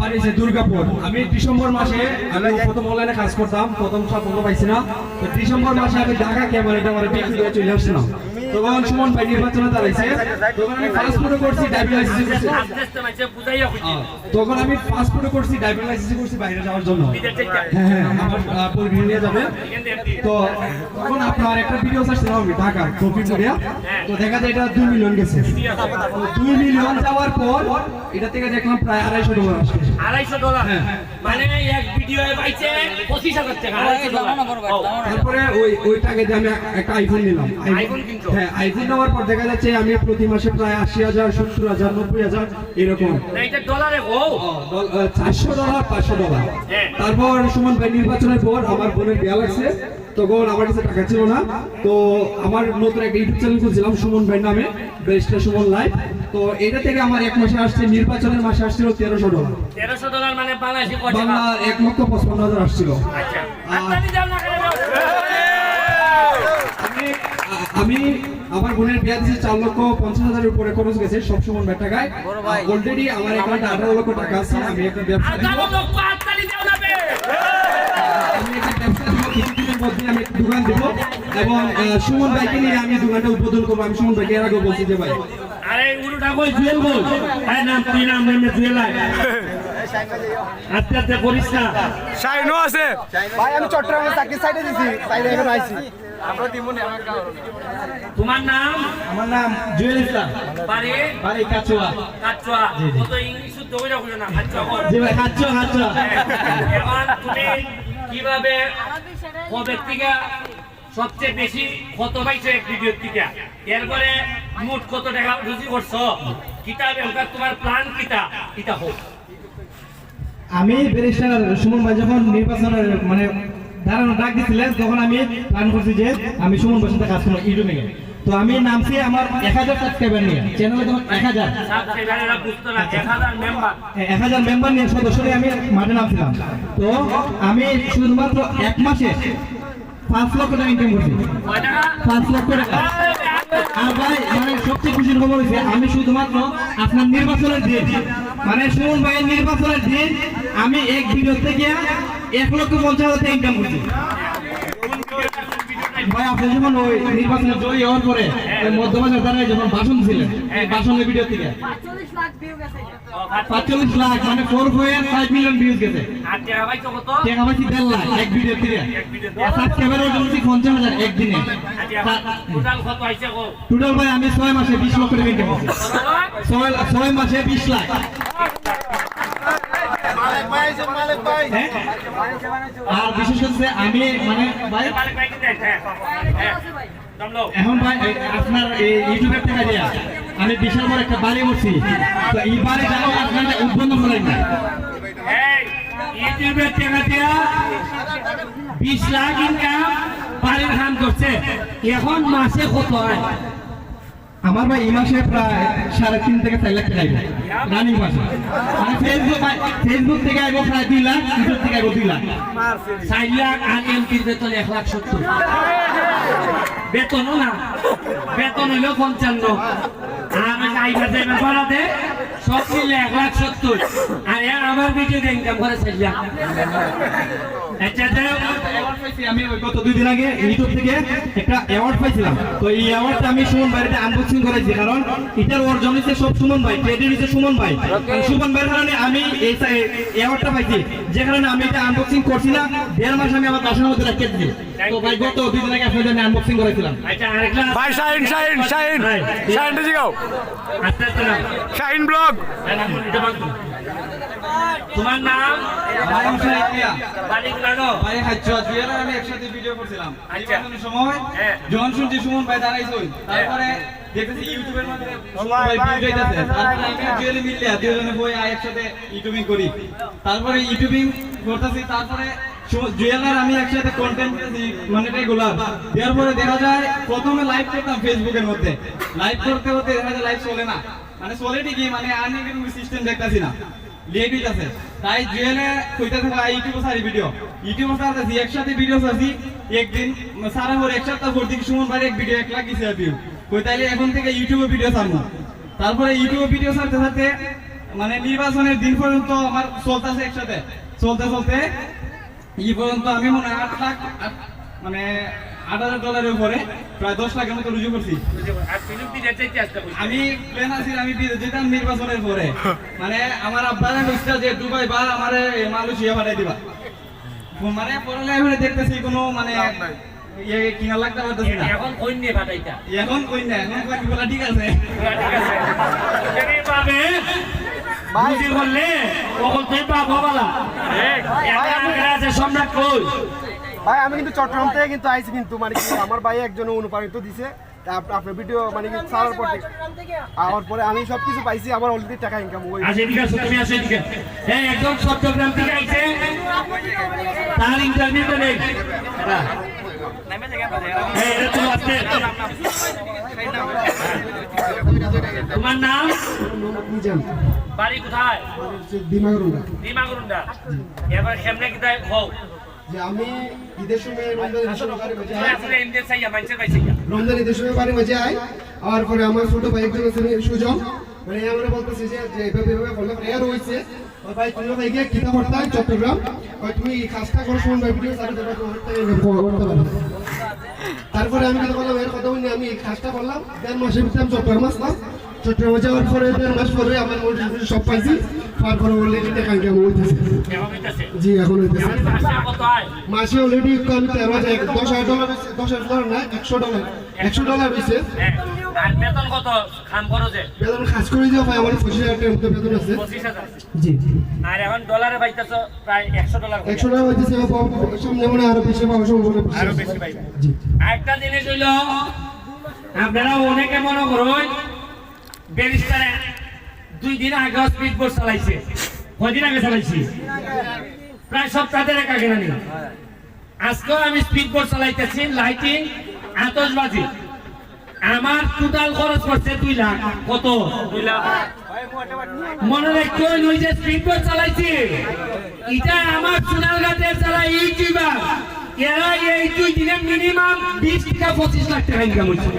বাড়ি হচ্ছে দুর্গাপুর। আমি ডিসেম্বর মাসে আমি প্রথম অনলাইনে কাজ করতাম, প্রথম সাফল্য পাইছি না। তো ডিসেম্বর মাসে আমি ঢাকা ক্যামেরাটা আমার চলে আসছিলাম। তখন সুমন ভাই নির্বাচনে দাঁড়াইছে। তখন আমি পাসপোর্ট করছি ড্রাইভিং লাইসেন্স করছি। আহ, তখন আমি পাসপোর্ট করছি ড্রাইভিং লাইসেন্স করছি বাইরে যাওয়ার জন্য। হ্যাঁ হ্যাঁ আমার পরিবার নিয়ে যাবে। তো তখন আপনার একটা ভিডিও আসছিল আমি ঢাকা ট্রফি মিডিয়া তো দেখা যায় এটা দুই মিলিয়ন গেছে। দুই মিলিয়ন যাওয়ার পর এটা থেকে দেখলাম প্রায় আড়াইশো ডলার আসছে। আড়াইশো ডলার? হ্যাঁ। মানে এক ভিডিও পাইছে পঁচিশ হাজার টাকা। আড়াইশো ডলার ও, তারপরে ওই ওই টাকা দিয়ে আমি একটা আইফোন নিলাম। কিনছো? হ্যাঁ আইফোন নেওয়ার পর দেখা যাচ্ছে আমি প্রতি মাসে প্রায় আশি হাজার সত্তর হাজার নব্বই হাজার এরকম। এটা ডলারে ও চারশো ডলার পাঁচশো ডলার হ্যাঁ। তারপর সুমন ভাই নির্বাচনের পর আমার বোনের বিয়া লাগছে। তখন আমার কাছে টাকা ছিল না। তো আমার নতুন একটা ইউটিউব চ্যানেল খুলছিলাম সুমন ভাই নামে বেস্টটা সুমন লাইভ তো এটা থেকে আমার এক মাসে আসছে নির্বাচনের মাসে আসছিল তেরোশো ডলার। তেরোশো ডলার মানে এক লক্ষ পঁচপন্ন হাজার আসছিল। আচ্ছা? আমি আমি আমার বোনের বিয়া দিয়েছে চার লক্ষ পঞ্চাশ হাজারের উপরে খরচ গেছে সব সময় ব্যাট টাকায়। অলরেডি আমার অ্যাকাউন্টে আঠারো লক্ষ টাকা আছে আমি একটা ব্যবসা। আমি একটা ব্যবসা কিছুদিনের মধ্যে আমি একটা দোকান দিব। এবং সুমন ভাইকে নিয়ে আমি দোকানটা উদ্বোধন করব। আমি সুমন ভাইকে এর আগে বলছি যে ভাই আরে উল্টা কই জুয়েল বল। আরে নাম তুই নাম নেমে জুয়েল আয়। আস্তে আস্তে করিস না। শাইনও আছে। ভাই আমি চট্টগ্রামে চাকরি সাইডে দিছি সাইডে এখানে আইছি। তোমার নাম? আমার নাম জুয়েল ইসলাম। বাড়ি? বাড়ি কাচুয়া। কাচুয়া। কত ইংলিশ শুদ্ধ করে রাখো না কাচুয়া জি ভাই কাচুয়া কাচুয়া। এখন তুমি কীভাবে সবচেয়ে বেশি কত পাইছো এক ভিডিওর থেকে। এরপরে মোট কত টাকা রুজি করছ? কিতাব এবার তোমার প্ল্যান কিতা কিতা হোক। আমি ব্যারিস্টার সুমন ভাই যখন নির্বাচনের মানে দাঁড়ানো ডাক দিছিলেন তখন আমি প্ল্যান করছি যে আমি সুমন ভাইয়ের সাথে কাজ করব ইউটিউবে তো আমি নামছি আমার এক হাজার সাবস্ক্রাইবার নিয়ে। চ্যানেলে তখন এক হাজার। এক হাজার মেম্বার নিয়ে সদস্য আমি মাঠে নামছিলাম। তো আমি শুধুমাত্র এক মাসে পাঁচ লক্ষ টাকা ইনকাম করছি। পাঁচ লক্ষ টাকা। আর ভাই মানে সবচেয়ে খুশির খবর হয়েছে আমি শুধুমাত্র আপনার নির্বাচনের দিন মানে সুমন ভাইয়ের নির্বাচনের দিন আমি এক ভিডিও থেকে এক লক্ষ পঞ্চাশ হাজার ইনকাম করছি। ভাই আপনি যখন ওই নির্বাচনে জয়ী হওয়ার পরে ওই মধ্যবাজার দ্বারাই যখন ভাষণ ছিলেন এই ভাষণের ভিডিও থেকে পাঁচচল্লিশ লাখ মানে four point five million views গেছে। টাকা পাইছো দেড় লাখ এক ভিডিও থেকে। সাবস্ক্রাইবার হচ্ছে পঞ্চাশ হাজার একদিনে। টোটাল কত আইছে গো? টোটাল ভাই আমি ছয় মাসে বিশ লক্ষ টাকা ছয় মাসে বিশ লাখ মালিক ভাই আইছে মালিক ভাই হ্যাঁ? আর বিশেষ করে আমি মানে হ্যাঁ হ্যাঁ এখন ভাই আপনার ইউটিউবের থেকে দিয়া। আমি বিশাল বড় একটা বাড়ি করছি। তো এই বাড়িটা আপনার উদ্বোধন করেন না। ইউটিউবের টাকা দিয়া বিশ লাখ ইনকাম বাড়ির কাম করছে। এখন মাসে কত হয়? আমার ভাই, এই মাসে প্রায় সাড়ে তিন থেকে চার লাখ টাকা রানিং মাসে মানে ফেসবুক ফেসবুক থেকে আইব প্রায় দুই লাখ, ইউটিউব থেকে আইব দুই লাখ। চার লাখ আর এমপির বেতন এক লাখ সত্তর। বেতনও না। বেতন হইলেও পঞ্চান্ন। আর ড্রাইভার ড্রাইভার ভাড়াতে সব মিলে এক লাখ সত্তর। আর আমার ভিডিও ইনকাম করে চার আচ্ছা আমি গত দুই দিন আগে ইউটিউব থেকে একটা অ্যাওয়ার্ড পাইছিলাম। তো এই অ্যাওয়ার্ডটা আমি সুমন ভাইয়ের আনবক্সিং করেছি কারণ এটার অর্জন হচ্ছে সব সুমন ভাই ক্রেডিট হচ্ছে সুমন ভাই। সুমন ভাইয়ের কারণে আমি এই অ্যাওয়ার্ডটা পাইছি যে কারণে আমি এটা আনবক্সিং করছি না দেড় মাস আমি আমার বাসার মধ্যে রেখে দিচ্ছি তো ভাই গত দুই দিন আগে আপনাদের আমি আনবক্সিং করেছিলাম। আচ্ছা ভাই শাইন শাইন শাইন শাইন জিগাও ব্লগ দাও। তোমার নাম? বাড়ি গুলানো ভাই খাচ্ছ জুয়েল আমি একসাথে ভিডিও করছিলাম। নির্বাচনের সময়। যখন শুনছি সুমন ভাই দাঁড়াইছই তারপরে দেখতেছি ইউটিউবের মধ্যে সুমন ভাই ভিডিও যাইতাছে তারপরে আমি জুয়েল মিললে দুজনে বই আয় একসাথে ইউটিউবিং করি। তারপরে ইউটিউবিং করতেছি তারপরে সু- জুয়েল আর আমি একসাথে কন্টেন্ট মানে রেগুলার দেওয়ার পরে দেখা যায় প্রথমে লাইভ করতাম ফেসবুকের মধ্যে। লাইভ করতে করতে দেখা যায় লাইভ চলে না। মানে চলে ঠিকই মানে আর্নিং এর সিস্টেম দেখতাছি না। লেট হইতাছে তাই জুয়েলে কইতে থাকা ইউটিউবে সারি ভিডিও ইউটিউবে সারতেছি একসাথে ভিডিও সারছি একদিন সারা পর এক সপ্তাহ পর দিকে সুমন ভাই এক ভিডিও এক লাখ দিছে ভিউ কই তাইলে এখন থেকে ইউটিউবে ভিডিও সারবো তারপরে ইউটিউবে ভিডিও সারতে সারতে মানে নির্বাচনের দিন পর্যন্ত আমার চলতেছে একসাথে চলতে চলতে ই পর্যন্ত আমি মনে হয় আট লাখ মানে আট হাজার ডলারের উপরে প্রায় দশ লাখের মতো রুজু করছি। আমি প্ল্যান আছি আমি যেতাম নির্বাচনের পরে। মানে আমার আব্বারা কইছিল যে দুবাই বা আমার মালয়েশিয়া পাঠাই দিবা। মানে পড়ালেখা করে দেখতেছি কোনো মানে ইয়ে কিনা লাগতে পারতেছি না। এখন কই নিয়ে ফাটাইতা এখন কই না এখন কই ঠিক আছে। ঠিক আছে। পাবে। বুঝি বললে তখন তুই পাবো বলা। আছে সম্রাট কই? ভাই আমি কিন্তু চট্টগ্রাম থেকে কিন্তু আইছি কিন্তু মানে কি আমার ভাই একজন অনুপ্রাণিত দিছে। আপনার ভিডিও মানে কি ছাড়ার পর থেকে- আওয়ার পরে আমি সব কিছু পাইছি আমার অলরেডি টাকা ইনকাম হয়ে আসে এদিকে আসো তুমি আসো এদিকে হ্যাঁ একদম চট্টগ্রাম থেকে আইছে। তার ইন্টারভিউ তো নেই। হ্যাঁ, এটা তো আছে। তোমার নাম? বাড়ি কোথায়? দিমাগুরুন্ডা এবার কেমনে কোথায় হও? যে আমি ঈদের সময় রমজান ঈদের সময় বাড়ি আই আর পরে আমার ছোট ভাই একজন আছে সুজন। মানে আমরা বলতেছি যে এভাবে এভাবে হইছে ভাই তুমি ভাই গিয়ে কিতা করতে চট্টগ্রাম। তুমি এই কাজটা করো ভাই ভিডিও সাথে দেবা করতে পারবে। তারপরে আমি কথা বললাম এর কথা বলি আমি কাজটা করলাম। দেড় মাসের ভিতরে আমি চট্টগ্রাম আসলাম। চট্টগ্রামে যাওয়ার পরে দেড় মাস পরে আমার মোটামুটি সব পাইছি অলরেডি টাকা ইনকাম হইতেছে। জি এখন হইতেছে। মাসে অলরেডি তেরো হাজার দশ হাজার ডলার দশ হাজার ডলার না একশো ডলার একশো ডলার হয়েছে হ্যাঁ, আর বেতন কত? খাম খরচে বেতন খাস করে দিও ভাই আমার পঁচিশ হাজার মতো বেতন আছে। পঁচিশ হাজার। জি আর এখন ডলারে পাইতেছ প্রায় একশো ডলার করে। একশো টাকা হইতেছে সামনে মানে আরও বেশি পাওয়া সম্ভাবনা আরও বেশি পাইবে। জি। একটা জিনিস হইল আপনারা অনেকে মনে করুন ব্যারিস্টারে দুই দিন আগে স্পিড বোর্ড চালাইছে। কয়দিন আগে চালাইছি? প্রায় সপ্তাহ দেড়েক আগে নানি আজকেও আমি স্পিড বোর্ড চালাইতেছি লাইটিং আতশবাজি। আমার টোটাল খরচ করছে দুই লাখ। কত? দুই লাখ। মনে রাখতে ওই যে স্পিড বোর্ড চালাইছি এটা আমার সোনারঘাটের যারা ইউটিউবার এরা এই দুই দিনে মিনিমাম বিশ থেকে পঁচিশ লাখ টাকা ইনকাম হচ্ছে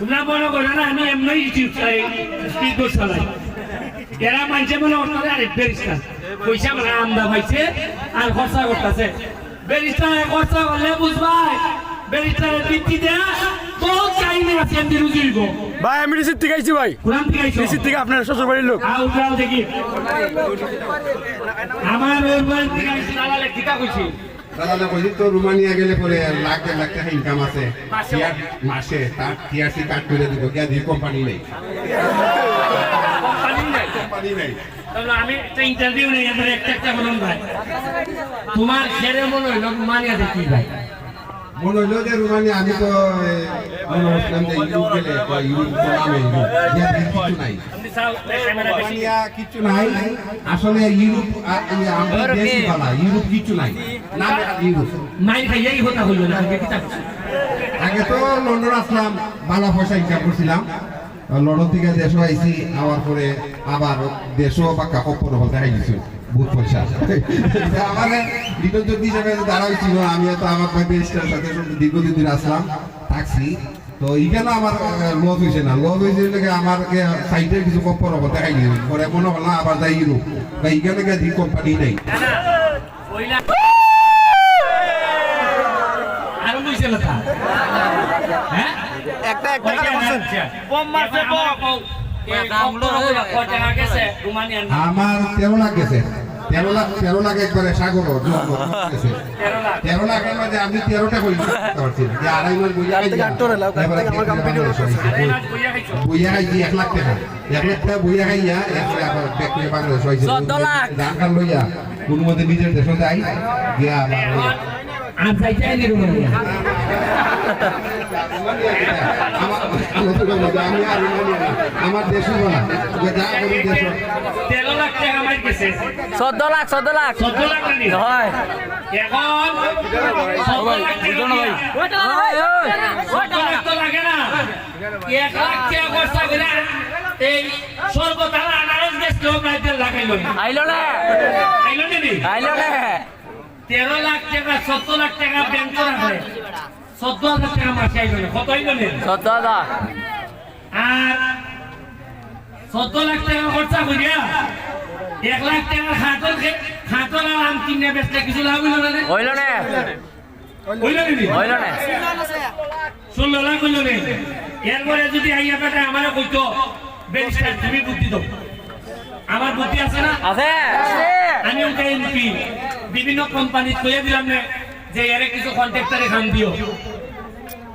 তোমরা মনে করো না আমি এমনি ইউটিউব বোর্ড চালাই। এরা মানছে মনে করতে আরেক বেরিস্টার পয়সা মানে আমদা পাইছে আর খরচা করতেছে। বেরিস্টার খরচা করলে বুঝবাই। বেরিস্টারের বৃত্তি দেয়া বহুত কাহিনী আছে এমনি রুজির গো ভাই আমি রিসিট থেকে আইছি ভাই। কোরআন থেকে আইছো? রিসিট থেকে আপনার শ্বশুর বাড়ির লোক। আউ দেখি। আমার ওর বাড়ি থেকে আইছি দালালে কিতা কইছি? দাদা কইছি তো রোমানিয়া গেলে পরে লাখ দেড় লাখ টাকা ইনকাম আছে মাসে? তার টিআরসি কাট করে দিব গিয়া দিয়ে কোম্পানি নেই। কোম্পানি নাই। কোম্পানি নেই। আমি একটা ইন্টারভিউ নেই একটা একটা বলুন ভাই তোমার ছেড়ে মনে হইল রোমানিয়া দেখি ভাই মনে হইল যে রোমানিয়া আমি তো মনে করছিলাম যে ইউরোপ গেলে ইউরোপ তো নামে ইউরোপ গিয়া দেখি কিছু নাই রোমানিয়া কিছু নাই আসলে ইউরোপ আ- দেশই ভালো ইউরোপ কিছু নাই নামে ইউরোপ মাইর খাইয়াই হতা হইল না আগে কিতা আগে তো লন্ডন আসলাম ভালো পয়সা ইনকাম করছিলাম লন্ডন থেকে দেশও আইছি আবার পরে আবার দেশও বা কাপড় হতে আইছি পয়সা। আমার আমি তো আমার ভাই বেরিস্টার সাথে দীর্ঘদিন ধরে আসলাম থাকছি। তো এখানে আমার লস হয়েছে না। লস হয়েছে লেগে আমার কিছু কপ্পর পরে মনে হলো আবার যাই ইউরোপ বা এখানে গিয়ে দি কোম্পানি নেই। না না হ্যাঁ একটা না আমার তেরো লাখ গেছে তেরো লাখ তেরো লাখ একবারে সাগর তেরো লাখ তেরো লাখের আমি তেরোটা পারছি যে আড়াই মাস বইয়া খাইছি। এক লাখ টাকা। এক লাখ টাকা বইয়া খাইয়া এরপরে আবার ব্যাক করে বাংলাদেশ হয়েছে ধান কান লইয়া কোনো মতে নিজের দেশে যাই আবার ওই- আর যাইতে আইনি রোমানিয়া আমার দেশ তেরো লাখ টাকা মার গেছে চোদ্দ লাখ চোদ্দ লাখ। চোদ্দ লাখ নানি হয়। এখন চোদ্দ লাখ টাকা দিয়া। চোদ্দ লাখ তো লাগে না। এক লাখ টাকা খরচা করে এই সর্বতারা আনারস গেছিল প্রায় দেড় না। আইলো না? আইলো না। তেরো লাখ টাকা চোদ্দ লাখ টাকা ব্যাংক করা হয়। চোদ্দ হাজার টাকা মাসে আইলো না কত আইলো না? চোদ্দ হাজার। আর চোদ্দ লাখ টাকা খরচা করিয়া এক লাখ টাকা খাটল খাটল আর আম কিনে বেচলে কিছু লাভ হইল না? হইল না। হইল না ষোলো লাখ হইল রে এরপরে যদি আইয়া পেটে আমার কইতো ব্যারিস্টার তুমি বুদ্ধি দাও। আমার বুদ্ধি আছে না? আছে। আমি ওকে এমপি বিভিন্ন কোম্পানি কইয়া দিলাম না যে এর কিছু কন্ট্রাক্টরে খান দিও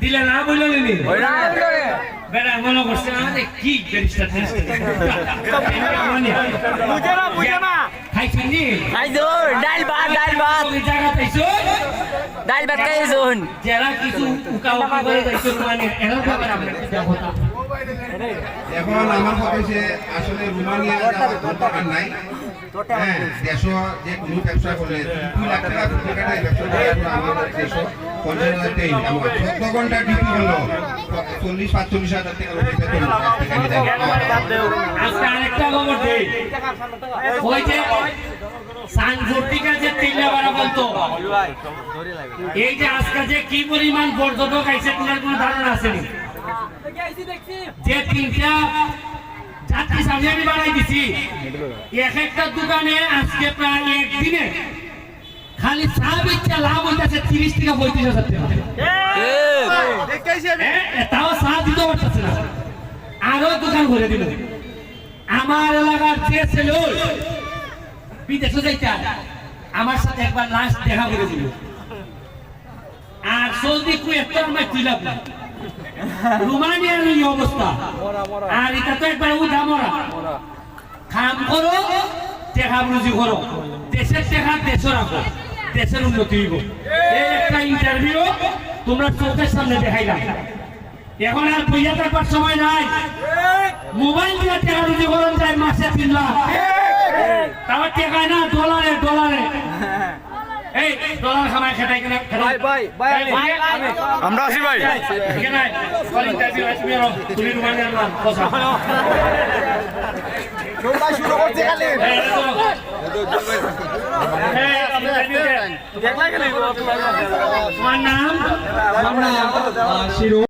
দিলে না বলল নি বেড়া মনে করছে আরে কি ব্যারিস্টার বুঝে না বুঝে না। খাইছেন নি? খাইছো ডাল ভাত ডাল ভাত। ওই জায়গা পাইছো? ডাল ভাত খাইছোন যারা কিছু উকা উকা করে যাইছো মানে এরা ব্যাপার আমরা দেখো এখন আমার কথা আসলে রোমানিয়া যাওয়ার দরকার নাই। হ্যাঁ যে কোনো ব্যবসা করলে দুই লাখ টাকা কোটি ব্যবসা করে আমাদের দেশ পঞ্চাশ হাজার টাকা ইনকাম হয়। চোদ্দ ঘণ্টা ডিউটি হলো চল্লিশ পাঁচচল্লিশ হাজার টাকা বেতন আজকে আরেকটা খবর দেই ওই যে সানফুর্তিকা যে তিনটা বারা বলতো এই যে আজকে যে কি পরিমাণ পর্যটক আইছে তোমার কোনো ধারণা আছেনি যে তিনটা একটা দোকানে আজকে প্রায় খালি লাভ পঁয়ত্রিশ হাজার আরও দোকান করে দিল আমার এলাকার যে ছেলে বিদেশে যাইতে আমার সাথে একবার লাস্ট দেখা করে দিল আর সৌদি কুয়েত আমার তুইলাম না রোমানিয়ার এই অবস্থা। আর এটা তো একবার উঠা মরা। খাম করো টেকা রুজি করো। দেশের টেকা দেশে রাখো। দেশের উন্নতি হইব। এই একটা ইন্টারভিউ তোমরা চোখের সামনে দেখাইলাম। এখন আর বইয়া থাকবার সময় নাই। মোবাইল দিয়ে টাকা রুজি করুন যায় মাসে তিন লাখ। তারপর টাকা না ডলার খামায় খেটাই কেন ভাই ভাই ভাই আমরা আছি ভাই কল ইন্টারভিউ তুমি নাম কথা শুরু খালি। তোমার নাম শিরো